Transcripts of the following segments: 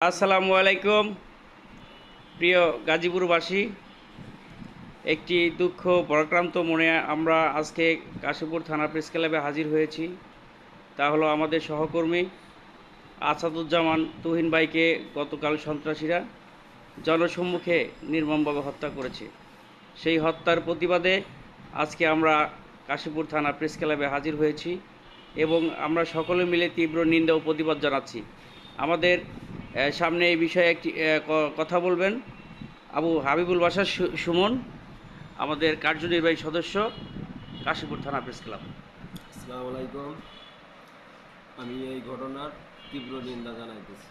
আসসালামু আলাইকুম, প্রিয় গাজীপুরবাসী। একটি দুঃখ পরাক্রান্ত মনে আমরা আজকে কাশীপুর থানা প্রেস ক্লাবে হাজির হয়েছি। তা হলো আমাদের সহকর্মী আসাদুজ্জামান তুহিন ভাইকে গতকাল সন্ত্রাসীরা জনসম্মুখে নির্মমভাবে হত্যা করেছে। সেই হত্যার প্রতিবাদে আজকে আমরা কাশীপুর থানা প্রেস ক্লাবে হাজির হয়েছি এবং আমরা সকলে মিলে তীব্র নিন্দা ও প্রতিবাদ জানাচ্ছি। আমাদের সামনে এই বিষয়ে একটি কথা বলবেন। আবু হাবিবুল বাসার সুমন আমাদের কার্যনির্বাহী সদস্য কাশীপুর থানা প্রেস ক্লাব। আসসালামু আলাইকুম। আমি এই ঘটনার তীব্র নিন্দা জানাইতেছি।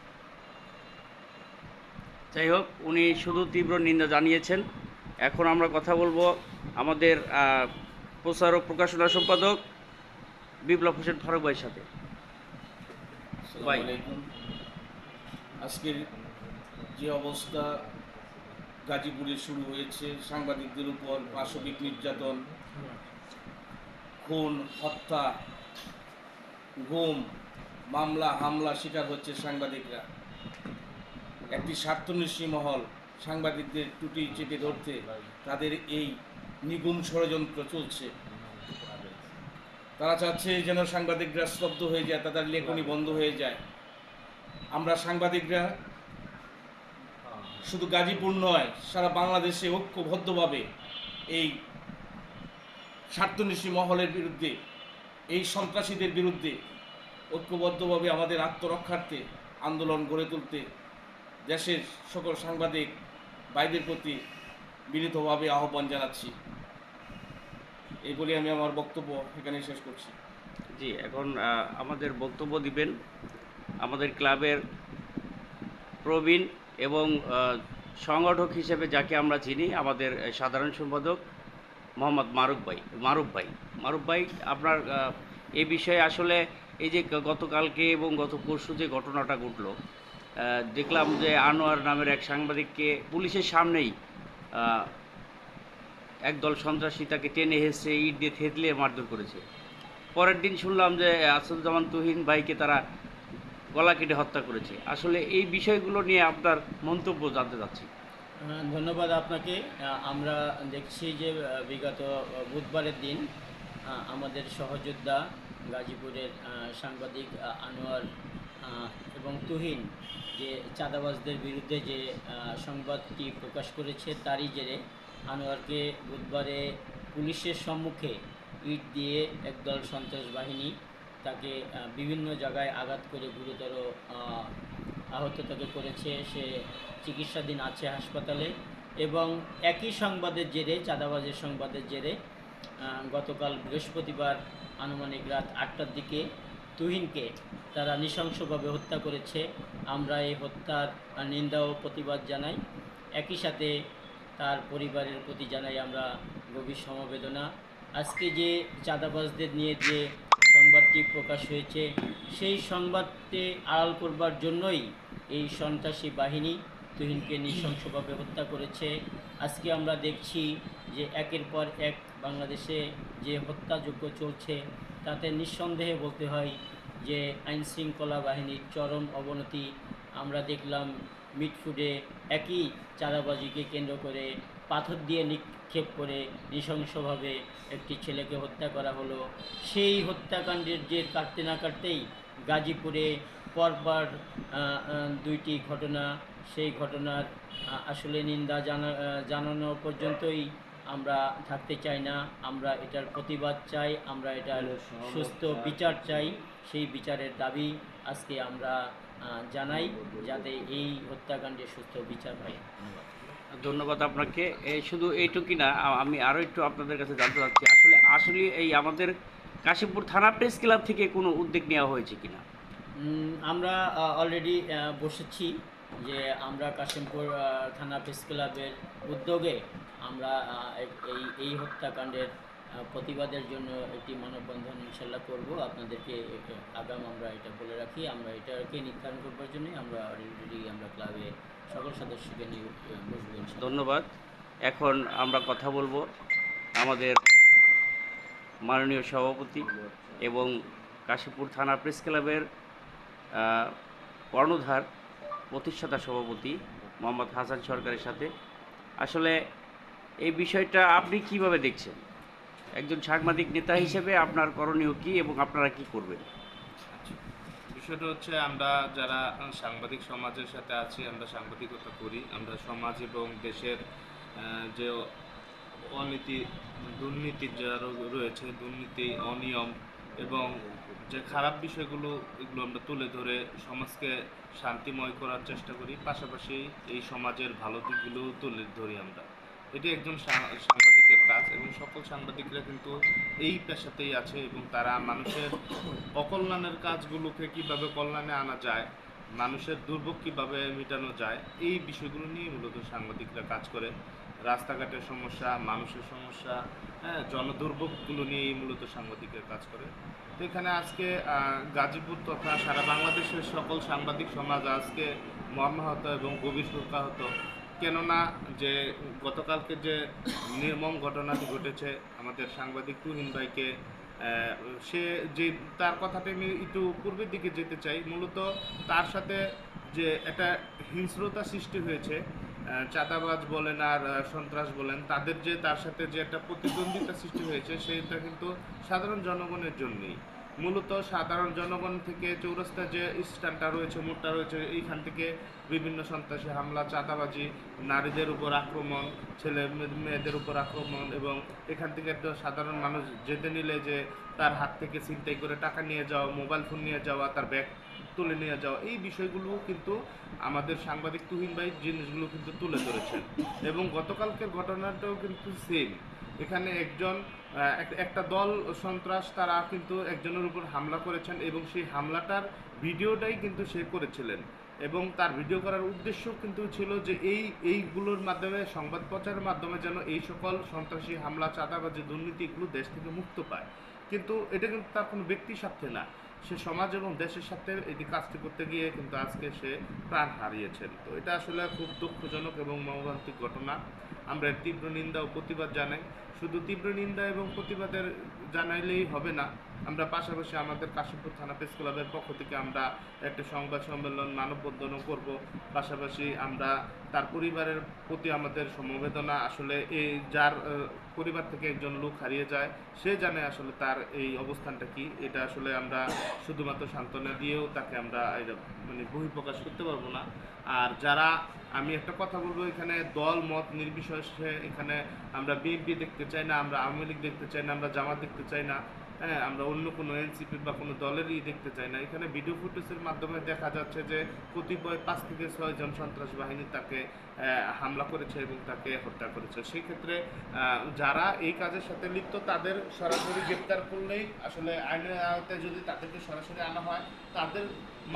যাই হোক উনি শুধু তীব্র নিন্দা জানিয়েছেন। এখন আমরা কথা বলব আমাদের আহ, প্রচারক প্রকাশনা সম্পাদক বিপ্লব হোসেন ফারুক ভাইয়ের সাথে। ভাই। আজকের যে অবস্থা, গাজীপুরে শুরু হয়েছে, সাংবাদিকদের উপর পাশবিক নির্যাতন, খুন, হত্যা, গুম, মামলা, হামলা, শিকার হচ্ছে সাংবাদিকরা। একটি স্বার্থন্বেষী মহল, সাংবাদিকদের টুটি চেপে ধরতে তাদের এই নিগুম ষড়যন্ত্র চলছে। তারা চাচ্ছে যেন সাংবাদিকরা স্তব্ধ হয়ে যায়, তাদের লেখনী বন্ধ হয়ে যায়। আমরা সাংবাদিকরা শুধু গাজীপুর নয়, সারা বাংলাদেশে ঐক্যবদ্ধভাবে এই স্বার্থন্বেষী মহলের বিরুদ্ধে, এই সন্ত্রাসীদের বিরুদ্ধে ঐক্যবদ্ধভাবে আমাদের আত্মরক্ষার্থে আন্দোলন গড়ে তুলতে দেশের সকল সাংবাদিক ভাইদের প্রতি বিনীতভাবে আহ্বান জানাচ্ছি। এই বলে আমি আমার বক্তব্য এখানে শেষ করছি। জি, এখন আমাদের বক্তব্য দিবেন আমাদের ক্লাবের প্রবীণ এবং সংগঠক হিসেবে যাকে আমরা চিনি, আমাদের সাধারণ সম্পাদক মোহাম্মদ মারুফ ভাই মারুফ ভাই। মারুফ ভাই, আপনার এই বিষয়ে আসলে এই যে গতকালকে এবং গত পরশু যে ঘটনাটা ঘটলো দেখলাম যে আনোয়ার নামের এক সাংবাদিককে পুলিশের সামনেই একদল সন্ত্রাসী তাকে টেনে হেসে ইট দিয়ে থেতলে মারধর করেছে। পরের দিন শুনলাম যে আসাদুজ্জামান তুহিন ভাইকে তারা গলা কেটে হত্যা করেছে। আসলে এই বিষয়গুলো নিয়ে আপনার মন্তব্য জানতে চাচ্ছি। ধন্যবাদ আপনাকে। আমরা দেখছি যে বিগত বুধবারের দিন আমাদের সহযোদ্ধা গাজীপুরের সাংবাদিক আনোয়ার এবং তুহিন যে চাঁদাবাজদের বিরুদ্ধে যে সংবাদটি প্রকাশ করেছে তারই জেরে আনোয়ারকে বুধবারে পুলিশের সম্মুখে ইট দিয়ে একদল সন্ত্রাস বাহিনী তাকে বিভিন্ন জায়গায় আঘাত করে গুরুতর আহত তাকে করেছে। সে চিকিৎসাধীন আছে হাসপাতালে এবং একই সংবাদের জেরে, চাঁদাবাজের সংবাদের জেরে গতকাল বৃহস্পতিবার আনুমানিক রাত আটটার দিকে তুহিনকে তারা নৃশংসভাবে হত্যা করেছে। আমরা এই হত্যার নিন্দা ও প্রতিবাদ জানাই। একই সাথে তার পরিবারের প্রতি জানাই আমরা গভীর সমবেদনা। আজকে যে চাঁদাবাজদের নিয়ে যে সংবাদটি প্রকাশ হয়েছে। সেই সংবাদকে আড়াল করবার জন্যই এই সন্ত্রাসী বাহিনী তুহিনকে নৃশংসভাবে হত্যা করেছে। আজকে আমরা দেখছি যে একের পর এক বাংলাদেশে যে হত্যাযজ্ঞ চলছে, তাতে নিঃসন্দেহে বলতে হয় যে আইন শৃঙ্খলা বাহিনীর চরম অবনতি, আমরা দেখলাম মিটফুডে একই চাঁদাবাজিকে কেন্দ্র করে পাথর দিয়ে নিক্ষেপ করে নৃশংসভাবে একটি ছেলেকে হত্যা করা হলো। সেই হত্যাকাণ্ডের যে কাটতে না কাটতেই গাজীপুরে পরপর দুইটি ঘটনা, সেই ঘটনার আসলে নিন্দা জানা জানানো পর্যন্তই। আমরা থাকতে চাই না আমরা এটার প্রতিবাদ চাই আমরা এটার সুস্থ বিচার চাই সেই বিচারের দাবি আজকে আমরা জানাই যাতে এই হত্যাকাণ্ডে সুস্থ বিচার হয়। ধন্যবাদ। ধন্যবাদ আপনাকে। শুধু এইটুকুই না আমি আরও একটু আপনাদের কাছে জানতে চাচ্ছি আসলে আসলে এই আমাদের কাশীপুর থানা প্রেস ক্লাব থেকে কোনো উদ্যোগ নেওয়া হয়েছে কিনা? আমরা অলরেডি বসেছি। যে আমরা কাশিমপুর থানা প্রেস ক্লাবের উদ্যোগে আমরা এই এই হত্যাকাণ্ডের প্রতিবাদের জন্য একটি মানববন্ধন ইনশাল্লাহ করব। আপনাদেরকে আগাম আমরা এটা বলে রাখি। আমরা এটাকে নির্ধারণ করবার জন্যই আমরা অলরেডি আমরা ক্লাবে সকল সদস্যকে নিয়ে বসবো ধন্যবাদ। এখন আমরা কথা বলব আমাদের মাননীয় সভাপতি এবং কাশীপুর থানা প্রেস ক্লাবের কর্ণধার প্রতিষ্ঠাতা সভাপতি মোহাম্মদ হাসান সরকারের সাথে। আসলে এই বিষয়টা আপনি কীভাবে দেখছেন? একজন সাংবাদিক নেতা হিসেবে আপনার করণীয় কি এবং আপনারা কি করবেন? বিষয়টা হচ্ছে আমরা যারা সাংবাদিক সমাজের সাথে আছি, আমরা সাংবাদিকতা করি। আমরা সমাজ এবং দেশের যে অনীতি দুর্নীতি যারা রয়েছে, দুর্নীতি, অনিয়ম এবং যে খারাপ বিষয়গুলো, এগুলো আমরা তুলে ধরে সমাজকে শান্তিময় করার চেষ্টা করি, পাশাপাশি এই সমাজের ভালো দিকগুলো তুলে ধরি আমরা। এটি একজন সাংবাদিকের কাজ এবং সকল সাংবাদিকরা কিন্তু এই পেশাতেই আছে এবং তারা মানুষের অকল্যাণের কাজগুলোকে কীভাবে কল্যাণে আনা যায়, মানুষের দুর্ভোগ কীভাবে মেটানো যায়, এই বিষয়গুলো নিয়ে মূলত সাংবাদিকরা কাজ করে। রাস্তাঘাটের সমস্যা, মানুষের সমস্যা হ্যাঁ জনদুর্ভোগগুলো নিয়েই মূলত সাংবাদিকের কাজ করে। তো এখানে আজকে গাজীপুর তথা সারা বাংলাদেশের সকল সাংবাদিক সমাজ আজকে মর্মাহত এবং গভীর শোকাহত। কেননা যে গতকালকে যে নির্মম ঘটনাটি ঘটেছে আমাদের সাংবাদিক তুহিন ভাইকে সে যে তার কথাটা আমি একটু পূর্বের দিকে যেতে চাই। মূলত তার সাথে যে একটা হিংস্রতা সৃষ্টি হয়েছে চাঁদাবাজ বলেন আর সন্ত্রাস বলেন, তাদের যে, তার সাথে যে একটা প্রতিদ্বন্দ্বিতা সৃষ্টি হয়েছে সেটা কিন্তু সাধারণ জনগণের জন্যই। মূলত সাধারণ জনগণ থেকে চৌরাস্তা যে স্ট্যান্ডটা রয়েছে, মোড়টা রয়েছে, এইখান থেকে বিভিন্ন সন্ত্রাসী হামলা, চাঁদাবাজি, নারীদের উপর আক্রমণ, ছেলে মেয়ে- মেয়েদের উপর আক্রমণ এবং এখান থেকে একটা সাধারণ মানুষ যেতে নিলে যে তার হাত থেকে ছিনতাই করে টাকা নিয়ে যাওয়া, মোবাইল ফোন নিয়ে যাওয়া, তার ব্যাগ তুলে নিয়ে যাওয়া। এই বিষয়গুলো কিন্তু আমাদের সাংবাদিক তুহিন ভাই জিনিসগুলো কিন্তু তুলে ধরেছেন। এবং গতকালকের ঘটনাটাও কিন্তু সেম এখানে একজন এক- একটা দল সন্ত্রাস, তারা কিন্তু একজনের উপর হামলা করেছেন এবং সেই হামলাটার ভিডিওটাই কিন্তু সে করেছিলেন। এবং তার ভিডিও করার উদ্দেশ্য কিন্তু ছিল যে এই, এইগুলোর মাধ্যমে, সংবাদ প্রচারের মাধ্যমে যেন এই সকল সন্ত্রাসী, হামলা, চাঁদাবাজি, দুর্নীতি এগুলো দেশ থেকে মুক্ত পায়। কিন্তু এটা কিন্তু তার কোনো ব্যক্তি স্বার্থে না। সে সমাজ এবং দেশের সাথে এটি কাজটি করতে গিয়ে কিন্তু আজকে সে প্রাণ হারিয়েছেন। তো এটা আসলে খুব দুঃখজনক এবং মর্মান্তিক ঘটনা। আমরা তীব্র নিন্দা ও প্রতিবাদ জানাই। শুধু তীব্র নিন্দা এবং প্রতিবাদের জানাইলেই হবে না আমরা পাশাপাশি আমাদের কাশীপুর থানা প্রেস ক্লাবের পক্ষ থেকে আমরা একটা সংবাদ সম্মেলন মানববন্ধনও করব। পাশাপাশি আমরা তার পরিবারের প্রতি আমাদের সমবেদনা, আসলে এই যার পরিবার থেকে একজন লোক হারিয়ে যায়, সে জানে আসলে তার এই অবস্থানটা কি। এটা আসলে আমরা শুধুমাত্র সান্ত্বনা দিয়েও তাকে আমরা মানে বহিঃপ্রকাশ করতে পারব না। আর যারা, আমি একটা কথা বলব এখানে, দল, মত নির্বিশেষে এখানে আমরা বিএনপি দেখতে চাই না, আমরা আওয়ামী লীগ দেখতে চাই না, আমরা জামাত দেখতে চাই না। হ্যাঁ আমরা অন্য কোনো এনসিপি বা কোনো দলেরই দেখতে চাই না। এখানে ভিডিও ফুটেজের মাধ্যমে দেখা যাচ্ছে যে কতিপয় পাঁচ থেকে ছয় জন সন্ত্রাস বাহিনী তাকে হামলা করেছে এবং তাকে হত্যা করেছে। সেই ক্ষেত্রে যারা এই কাজের সাথে লিপ্ত, তাদের সরাসরি গ্রেপ্তার করলেই আসলে আইনের আওতায় যদি তাদেরকে সরাসরি আনা হয়, তাদের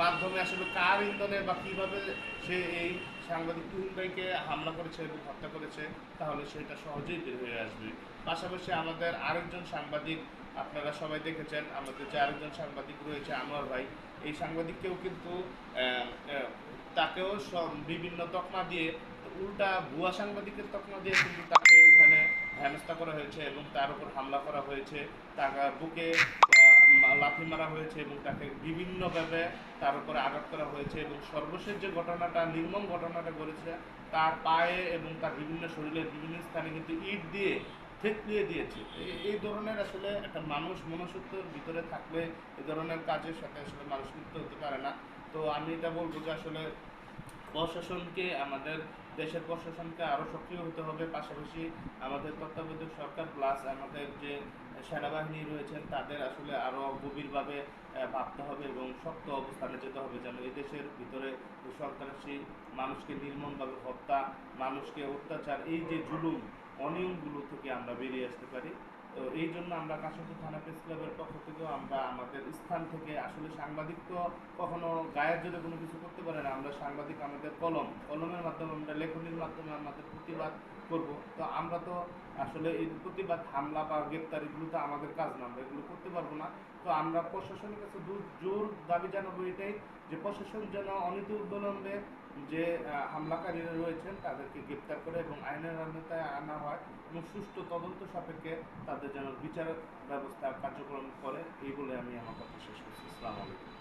মাধ্যমে আসলে কার ইন্ধনে বা কীভাবে সে এই সাংবাদিক তুহিনভাইকে হামলা করেছে এবং হত্যা করেছে, তাহলে সেটা সহজেই বের হয়ে আসবে। পাশাপাশি আমাদের আরেকজন সাংবাদিক আপনারা সবাই দেখেছেন, আমাদের যে আরেকজন সাংবাদিক রয়েছে আনোয়ার ভাই, এই সাংবাদিককেও কিন্তু তাকেও বিভিন্ন তকমা দিয়ে, উল্টা ভুয়া সাংবাদিকের তকমা দিয়ে কিন্তু তাকে ওখানে হেনস্থা করা হয়েছে এবং তার উপর হামলা করা হয়েছে। তার বুকে লাথি মারা হয়েছে এবং তাকে বিভিন্নভাবে তার উপরে আঘাত করা হয়েছে এবং সর্বশেষ যে ঘটনাটা, নির্মম ঘটনাটা ঘটেছে, তার পায়ে এবং তার বিভিন্ন শরীরের বিভিন্ন স্থানে কিন্তু ইট দিয়ে থেতলিয়ে দিয়েছে। এই- ধরনের আসলে একটা মানুষ মনুষ্যত্বের ভিতরে থাকলে এই ধরনের কাজের সাথে আসলে মানুষ লিপ্ত হতে পারে না। তো আমি এটা বলব যে আসলে প্রশাসনকে, আমাদের দেশের প্রশাসনকে আরও সক্রিয় হতে হবে। পাশাপাশি আমাদের তত্ত্বাবধায়ক সরকার প্লাস আমাদের যে সেনাবাহিনী রয়েছেন তাদের আসলে আরও গভীরভাবে ভাবতে হবে এবং শক্ত অবস্থানে যেতে হবে যেন দেশের ভিতরে সন্ত্রাসী মানুষকে নির্মমভাবে হত্যা, মানুষকে অত্যাচার, এই যে জুলুম অনিয়মগুলো থেকে আমরা বেরিয়ে আসতে পারি। তো এই জন্য আমরা কাশীপুর থানা প্রেস ক্লাবের পক্ষ থেকেও আমরা আমাদের স্থান থেকে আসলে সাংবাদিক তো কখনো গায়ের জোরে কোনো কিছু করতে পারে না। আমরা সাংবাদিক আমাদের কলম, কলমের মাধ্যমে, আমরা লেখনির মাধ্যমে আমাদের প্রতিবাদ করব। তো আমরা তো আসলে এই প্রতিবাদ, হামলা বা গ্রেপ্তার এগুলো তো আমাদের কাজ না, আমরা এগুলো করতে পারব না। তো আমরা প্রশাসনের কাছে জোর দাবি জানাব এটাই যে প্রশাসন যেন অনীতি উদ্বলম্বে যে হামলাকারীরা রয়েছেন তাদেরকে গ্রেপ্তার করে এবং আইনের আওতায় আনা হয় এবং সুষ্ঠু তদন্ত সাপেক্ষে তাদের যেন বিচার ব্যবস্থা কার্যক্রম করে, এই বলে আমি আমার কথা শেষ করছি। আসসালামু আলাইকুম।